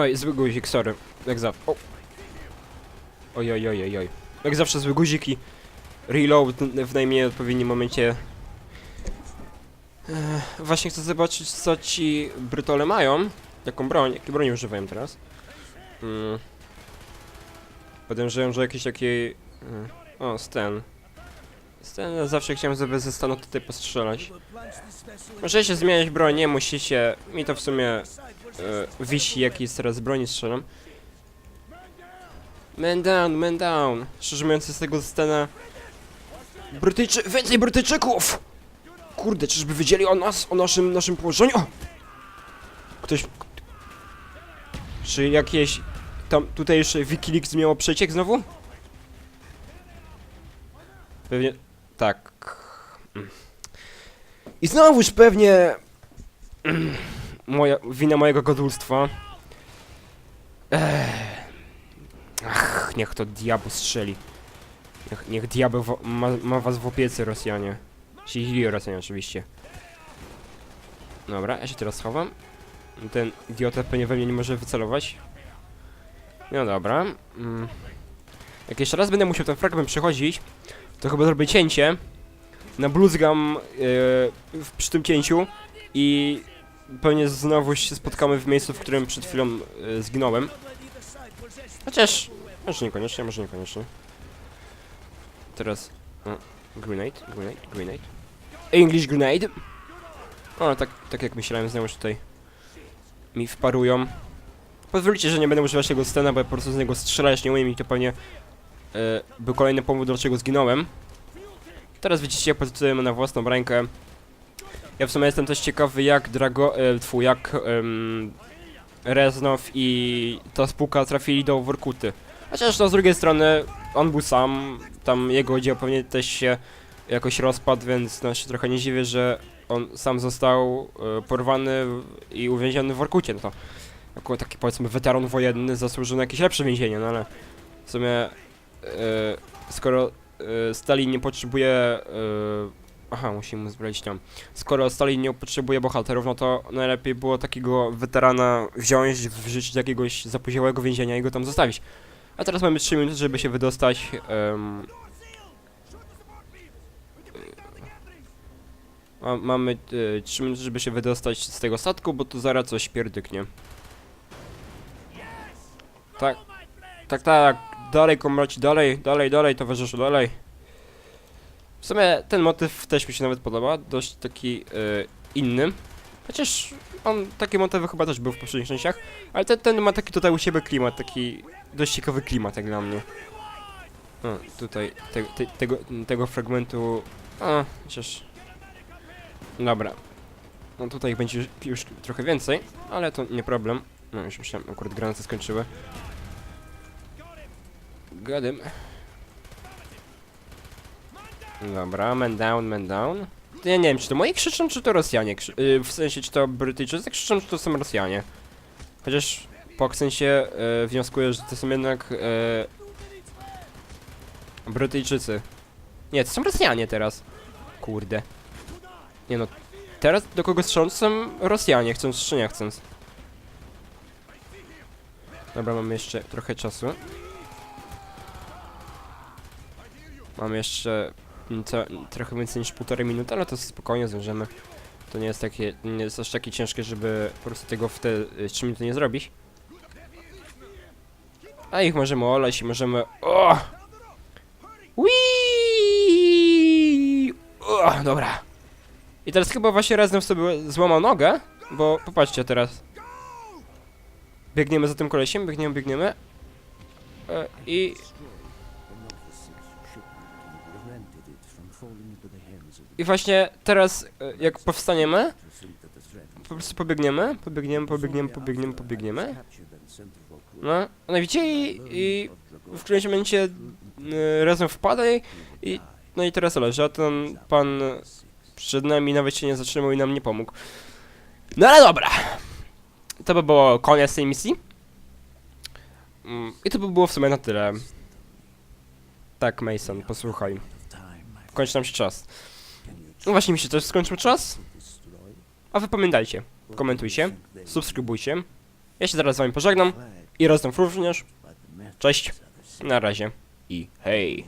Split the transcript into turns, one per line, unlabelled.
Oj, zły guzik, sorry. Jak zawsze. Oj, oj, oj, oj, oj. Jak zawsze zły guzik i reload w najmniej odpowiednim momencie. Ech, właśnie chcę zobaczyć, co ci brytole mają. Jaką broń, jakie broni używają teraz. Mm. Podejrzewam, że jakieś takie... mm, O, Sten. Sten, zawsze chciałem sobie ze stanu tutaj postrzelać. Możecie zmieniać broń, nie musicie. Mi to w sumie e, wisi, jaki jest teraz broni strzelam. Man down, man down. Szczerze mówiąc, z tego scena... Brytyjczy... Więcej Brytyjczyków! Kurde, czyżby wiedzieli o nas, o naszym, naszym położeniu? Ktoś... Czy jakieś... Tam, tutaj jeszcze Wikileaks miało przeciek znowu? Pewnie... Tak. I znowuż pewnie... Moja... Wina mojego godulstwa. Ach, niech to diabeł strzeli. Niech, niech diabeł ma, ma was w opiece, Rosjanie. Ci Rosjanie oczywiście. Dobra, ja się teraz schowam. Ten idiota pewnie we mnie nie może wycelować. No dobra. Mm. Jak jeszcze raz będę musiał ten fragment przechodzić, to chyba zrobię cięcie. Nabluzgam yy, w- przy tym cięciu i pewnie znowu się spotkamy w miejscu, w którym przed chwilą yy, zginąłem. Chociaż, może niekoniecznie, może niekoniecznie. Teraz, grenade, grenade, grenade. English grenade. O, tak, tak jak myślałem, znowu tutaj mi wparują. Pozwólcie, że nie będę używać tego scena, bo ja po prostu z niego strzelać nie umiem i to pewnie e, był kolejny powód, dlaczego zginąłem. Teraz widzicie, jak pozycjonujemy na własną rękę. Ja w sumie jestem też ciekawy, jak Drago... E, twój, jak... em, Reznow i ta spółka trafili do Workuty. Chociaż no z drugiej strony on był sam, tam jego oddział pewnie też się jakoś rozpadł, więc no się trochę nie dziwię, że on sam został e, porwany i uwięziony w Workucie. No to jako taki powiedzmy weteran wojenny zasłużył na jakieś lepsze więzienie, no ale w sumie e, skoro e, Stalin nie potrzebuje e, Aha, musimy zbrać tam. Skoro Stalin nie potrzebuje bohaterów, no to najlepiej było takiego weterana wziąć, wrzucić do jakiegoś zapóźniałego więzienia i go tam zostawić. A teraz mamy 3 minuty, żeby się wydostać. ma, mamy e, 3 minuty, żeby się wydostać z tego statku, bo tu zaraz coś pierdyknie. Tak, tak, tak. Dalej, komraci, dalej, dalej, dalej, towarzyszu, dalej. W sumie ten motyw też mi się nawet podoba, dość taki e, inny. Chociaż on, takie motywy chyba też był w poprzednich częściach, ale ten, ten ma taki tutaj u siebie klimat, taki dość ciekawy klimat jak dla mnie. O, tutaj te, te, tego, tego fragmentu... A, chociaż... Dobra. No tutaj będzie już, już trochę więcej, ale to nie problem. No już myślałem, akurat granaty skończyły. Gadym. Dobra, man down, man down. Ja nie wiem, czy to moi krzyczą, czy to Rosjanie krzy yy, W sensie, czy to Brytyjczycy krzyczą, czy to są Rosjanie. Chociaż po akcencie yy, wnioskuję, że to są jednak yy, Brytyjczycy. Nie, to są Rosjanie teraz. Kurde. Nie no, teraz do kogo strzelą są Rosjanie, chcąc czy nie chcąc. Dobra, mamy jeszcze trochę czasu. Mamy jeszcze trochę więcej niż półtorej minuty, ale to spokojnie zdążymy. To nie jest takie, nie jest aż takie ciężkie, żeby po prostu tego w te y, 3 minuty nie zrobić. A ich możemy olać i możemy... O! O, dobra. I teraz chyba właśnie razem sobie złamał nogę, bo popatrzcie teraz. Biegniemy za tym kolesiem, biegniemy, biegniemy. E, I I właśnie teraz, e, jak powstaniemy, po prostu pobiegniemy, pobiegniemy, pobiegniemy, pobiegniemy, pobiegniemy. No, no i, i w którymś momencie y, razem wpada i, i no i teraz leży, a ten pan przed nami nawet się nie zatrzymał i nam nie pomógł. No ale dobra. To by było koniec tej misji. Mm, I to by było w sumie na tyle. Tak, Mason, posłuchaj. Kończy nam się czas. No właśnie mi się też skończył czas. A wy pamiętajcie, komentujcie, subskrybujcie Ja się zaraz z wami pożegnam i rozdam również. Cześć, na razie i hej.